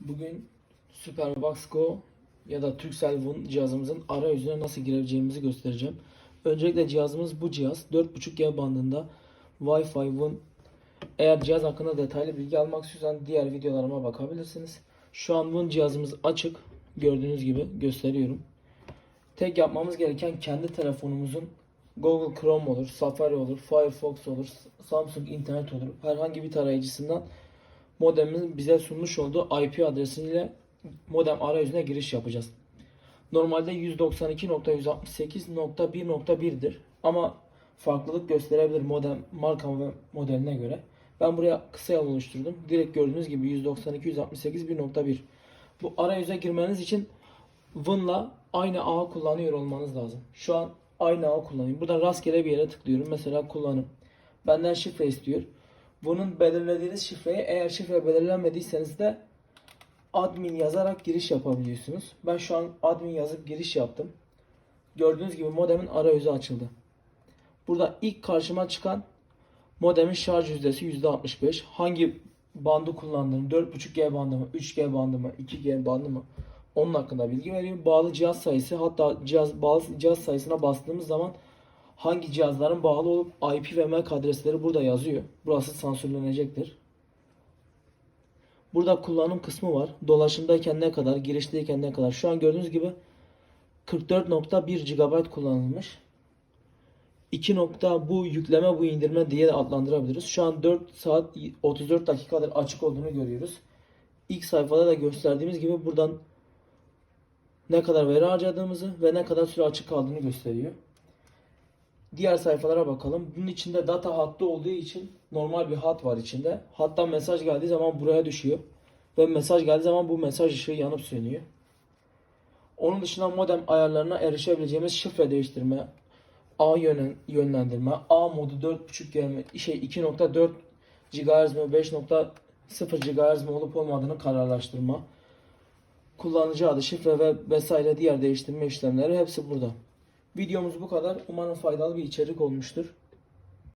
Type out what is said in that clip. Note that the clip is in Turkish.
Bugün Superbox Go ya da Turkcell One cihazımızın arayüzüne nasıl girebileceğimizi göstereceğim. Öncelikle cihazımız bu cihaz 4.5G bandında Wi-Fi One. Eğer cihaz hakkında detaylı bilgi almak istiyorsan diğer videolarıma bakabilirsiniz. Şu an One cihazımız açık. Gördüğünüz gibi gösteriyorum. Tek yapmamız gereken kendi telefonumuzun Google Chrome olur, Safari olur, Firefox olur, Samsung internet olur. Herhangi bir tarayıcısından modemin bize sunmuş olduğu IP adresiyle modem arayüzüne giriş yapacağız. Normalde 192.168.1.1'dir ama farklılık gösterebilir modem marka ve modeline göre. Ben buraya kısa yol oluşturdum. Direkt gördüğünüz gibi 192.168.1.1. Bu arayüze girmeniz için Vın'la aynı ağı kullanıyor olmanız lazım. Şu an aynı ağı kullanıyorum. Buradan rastgele bir yere tıklıyorum. Mesela kullanım. Benden şifre istiyor. Bunun belirlediğiniz şifreyi eğer şifre belirlenmediyseniz de admin yazarak giriş yapabiliyorsunuz. Ben şu an admin yazıp giriş yaptım. Gördüğünüz gibi modemin arayüzü açıldı. Burada ilk karşıma çıkan modemin şarj yüzdesi %65. Hangi bandı kullandığını, 4.5G bandı mı, 3G bandı mı, 2G bandı mı onun hakkında bilgi veriyor. Bağlı cihaz sayısı hatta cihaz bağlı cihaz sayısına bastığımız zaman hangi cihazların bağlı olup IP ve MAC adresleri burada yazıyor. Burası sansürlenecektir. Burada kullanım kısmı var. Dolaşımdayken ne kadar, girişteyken ne kadar. Şu an gördüğünüz gibi 44.1 GB kullanılmış. 2 nokta bu yükleme bu indirme diye de adlandırabiliriz. Şu an 4 saat 34 dakikadır açık olduğunu görüyoruz. İlk sayfada da gösterdiğimiz gibi buradan ne kadar veri harcadığımızı ve ne kadar süre açık kaldığını gösteriyor. Diğer sayfalara bakalım. Bunun içinde data hattı olduğu için normal bir hat var içinde. Hatta mesaj geldiği zaman buraya düşüyor. Ve mesaj geldiği zaman bu mesaj ışığı yanıp sönüyor. Onun dışında modem ayarlarına erişebileceğimiz şifre değiştirme, A yönlendirme, A modu 4.5 gelme, şey 2.4 GHz mi 5.0 GHz mi olup olmadığını kararlaştırma, kullanıcı adı, şifre ve vesaire diğer değiştirme işlemleri hepsi burada. Videomuz bu kadar. Umarım faydalı bir içerik olmuştur.